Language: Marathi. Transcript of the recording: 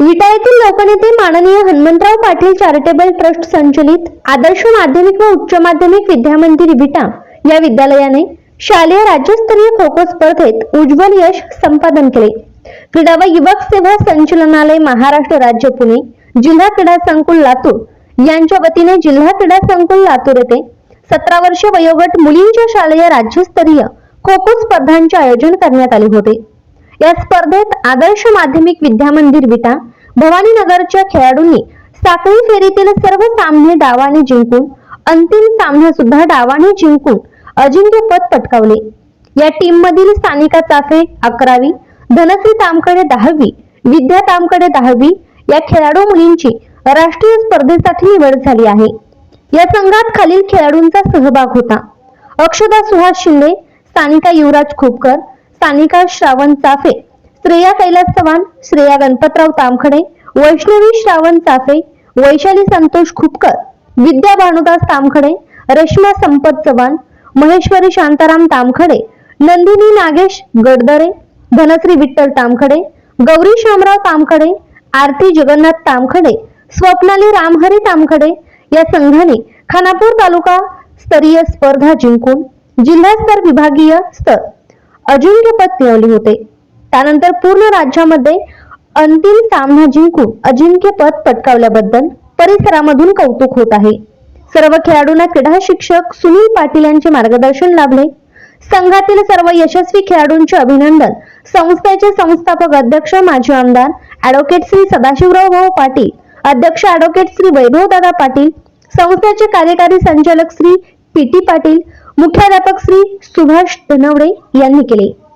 विटा येथील लोकनेते माननीय हनुमंतराव पाटील चॅरिटेबल ट्रस्ट संचलित आदर्श माध्यमिक व उच्च माध्यमिक विद्यामंदिर विटा या विद्यालयाने शालेय राज्यस्तरीय खो खो स्पर्धेत उज्ज्वल यश संपादन केले. क्रीडा व युवक सेवा संचलनालय महाराष्ट्र राज्य पुणे जिल्हा क्रीडा संकुल लातूर यांच्या वतीने जिल्हा क्रीडा संकुल लातूर येथे सतरा वर्ष वयोगट मुलींच्या शालेय राज्यस्तरीय खो खो स्पर्धांचे आयोजन करण्यात आले होते. या स्पर्धेत आदर्श माध्यमिक विद्यामंदिर विटा भवानीनगरच्या खेळाडूंनी साखळी फेरीतील सर्व सामने डावाने जिंकून अंतिम सामना सुद्धा डावाने जिंकून अजिंक्यपद पटकावले. या टीम मधील स्थानिका चाफे अकरावी धनश्री तामकडे दहावी विद्या तामकडे दहावी या खेळाडू मुलींची राष्ट्रीय स्पर्धेसाठी निवड झाली आहे. या संघात खालील खेळाडूंचा सहभाग होता. अक्षदा सुहास शिंदे स्थानिका युवराज खोपकर सानिका श्रावण चाफे श्रेया कैलास चव्हाण श्रेया गणपतराव तामखडे वैष्णवी श्रावण चाफे वैशाली संतोष खुपकर विद्या भानुदास तामखडे रश्मा संपत चव्हाण महेश्वरी शांताराम तामखडे नंदिनी नागेश गडदरे धनश्री विठ्ठल तामखडे गौरी शामराव तामखडे आरती जगन्नाथ तामखडे स्वप्नाली रामहरी तामखडे या संघाने खानापूर तालुका स्तरीय स्पर्धा जिंकून जिल्हास्तर विभागीय स्तर अजिंक्यपद मिळवले होते. त्यानंतर पूर्ण राज्यामध्ये अंतिम सामना जिंकून अजिंक्यपद पटकावल्याबद्दल परिसरामधून कौतुक होत आहे. सर्व खेळाडूंना क्रीडा शिक्षक सुनील पाटील यांचे मार्गदर्शन लाभले. संघातील सर्व यशस्वी खेळाडूंचे अभिनंदन. संस्थेचे संस्थापक अध्यक्ष माजी आमदार ऍडव्होकेट श्री सदाशिवराव भाऊ पाटील अध्यक्ष ऍडव्होकेट श्री वैभव दादा पाटील संस्थेचे कार्यकारी संचालक श्री पी टी पाटील मुख्याध्यापक श्री सुभाष धनवडे यांनी केले.